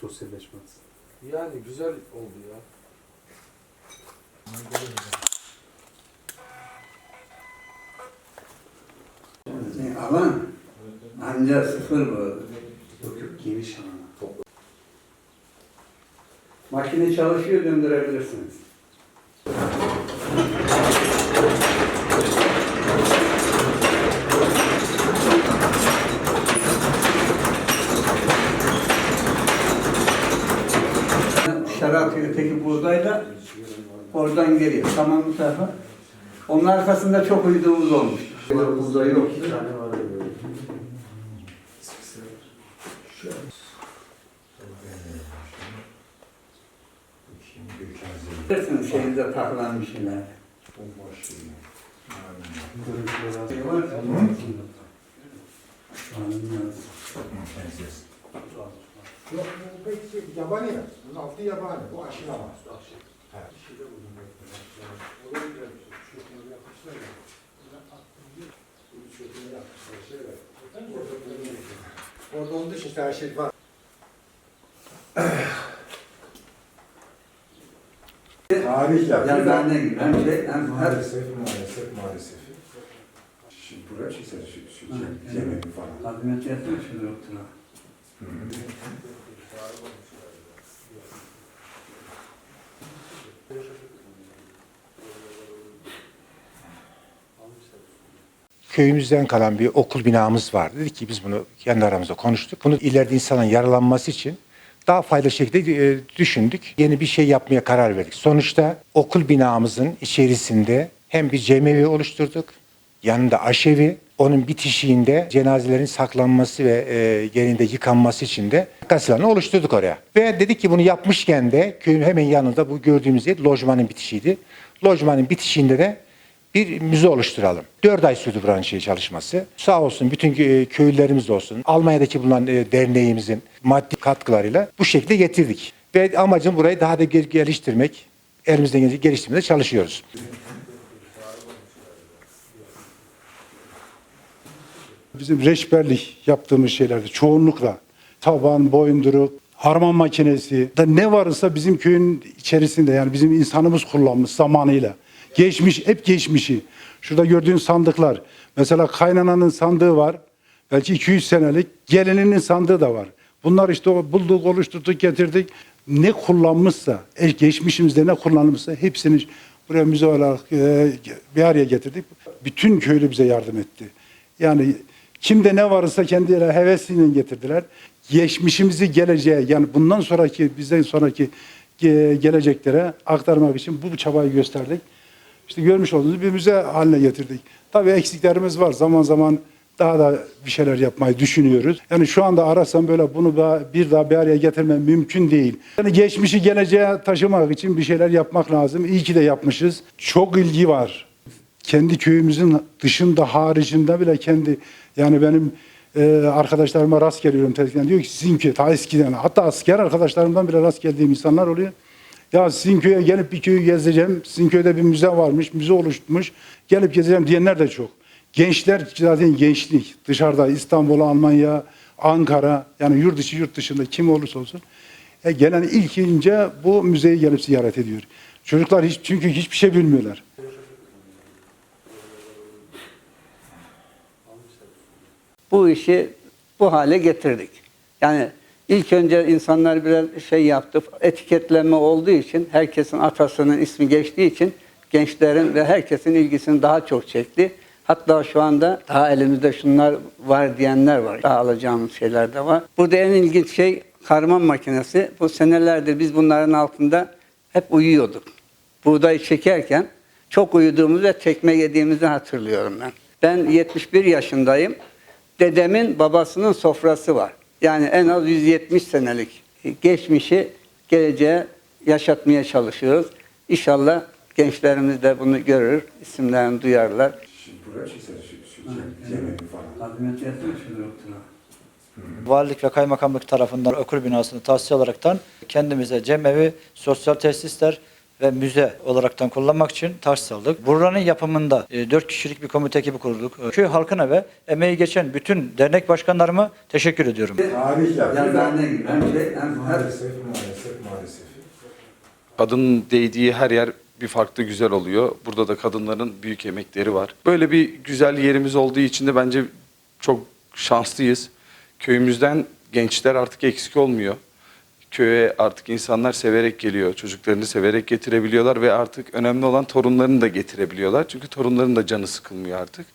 sosyalleşmeniz? Yani güzel oldu ya. E, alan anca sıfır bu. Yok yok geniş alana. Makine çalışıyor döndürebilirsiniz. Öteki buğdayla oradan geliyor. Tamam bu tarafa. Onun arkasında çok uyduğumuz olmuş. Buğday yok. İki var var. Şey var Şu. Yok bu pek yabani ya. Bunun altı yabani. Bu aşılama. Orada onun dışında her şey var. Tarih yapıyor. Ya ben ne gibi? Hem şey hem her Maalesef, maalesef, maalesef. Şimdi buraya çizer şu, şu Evet. yemeği falan. Hazmet yatıyor şurada yoktur ha. Köyümüzden kalan bir okul binamız var. Dedik ki biz bunu kendi aramızda konuştuk. Bunu ileride insanın yaralanması için daha faydalı şekilde e, düşündük. Yeni bir şey yapmaya karar verdik. Sonuçta okul binamızın içerisinde hem bir cemevi oluşturduk, yanında aşevi, onun bitişiğinde cenazelerin saklanması ve e, yerinde yıkanması için de kasilanı oluşturduk oraya. Ve dedik ki bunu yapmışken de köyün hemen yanında bu gördüğümüz yer lojmanın bitişiydi. Lojmanın bitişiğinde de bir müze oluşturalım. Dört ay sürdü buranın şey çalışması. Sağ olsun bütün kö- köylülerimiz olsun. Almanya'daki bulunan e, derneğimizin maddi katkılarıyla bu şekilde getirdik. Ve amacım burayı daha da gel- geliştirmek. Elimizden geliştirmeye çalışıyoruz. Bizim reçberlik yaptığımız şeylerdi çoğunlukla. Taban, boyunduruk, harman makinesi, da ne varsa bizim köyün içerisinde yani bizim insanımız kullanmış zamanıyla. Geçmiş, hep geçmişi. Şurada gördüğün sandıklar. Mesela kaynananın sandığı var. Belki 200 senelik. Gelininin sandığı da var. Bunlar işte bulduk, oluşturduk, getirdik. Ne kullanmışsa, e, geçmişimizde ne kullanılmışsa hepsini buraya müze olarak e, bir araya getirdik. Bütün köylü bize yardım etti. Yani kimde ne varsa kendileri hevesiyle getirdiler. Geçmişimizi geleceğe yani bundan sonraki bizden sonraki ge- geleceklere aktarmak için bu çabayı gösterdik. İşte görmüş olduğunuz bir müze haline getirdik. Tabii eksiklerimiz var. Zaman zaman daha da bir şeyler yapmayı düşünüyoruz. Yani şu anda arasam böyle bunu da bir daha bir araya getirmem mümkün değil. Yani geçmişi geleceğe taşımak için bir şeyler yapmak lazım. İyi ki de yapmışız. Çok ilgi var kendi köyümüzün dışında haricinde bile kendi yani benim e, arkadaşlarıma rast geliyorum tezgahtan diyor ki sizin köy ta eskiden hatta asker arkadaşlarımdan bile rast geldiğim insanlar oluyor. Ya sizin köye gelip bir köyü gezeceğim. Sizin köyde bir müze varmış, müze oluşmuş. Gelip gezeceğim diyenler de çok. Gençler zaten gençlik. Dışarıda İstanbul, Almanya, Ankara yani yurt dışı yurt dışında kim olursa olsun. E, gelen ilk ince bu müzeyi gelip ziyaret ediyor. Çocuklar hiç çünkü hiçbir şey bilmiyorlar. Bu işi bu hale getirdik. Yani ilk önce insanlar biraz şey yaptı, etiketlenme olduğu için, herkesin atasının ismi geçtiği için gençlerin ve herkesin ilgisini daha çok çekti. Hatta şu anda daha elimizde şunlar var diyenler var. Daha alacağımız şeyler de var. Burada en ilginç şey karman makinesi. Bu senelerdir biz bunların altında hep uyuyorduk. Buğday çekerken çok uyuduğumuzu ve tekme yediğimizi hatırlıyorum ben. Ben 71 yaşındayım. Dedemin babasının sofrası var. Yani en az 170 senelik geçmişi geleceğe yaşatmaya çalışıyoruz. İnşallah gençlerimiz de bunu görür, isimlerini duyarlar. Şimdi buraya çizer şu, şu yemeği falan. Valilik ve kaymakamlık tarafından okul binasını tahsis olaraktan kendimize cemevi, sosyal tesisler ve müze olaraktan kullanmak için taş saldık. Buranın yapımında 4 kişilik bir komite ekibi kurduk. E, Köy halkına ve emeği geçen bütün dernek başkanlarıma teşekkür ediyorum. Tarih yaptı. Yani ben ne gibi hem şey hem her Maalesef, maalesef, maalesef. Kadının değdiği her yer bir farklı güzel oluyor. Burada da kadınların büyük emekleri var. Böyle bir güzel yerimiz olduğu için de bence çok şanslıyız. Köyümüzden gençler artık eksik olmuyor. Köye artık insanlar severek geliyor. Çocuklarını severek getirebiliyorlar ve artık önemli olan torunlarını da getirebiliyorlar. Çünkü torunların da canı sıkılmıyor artık.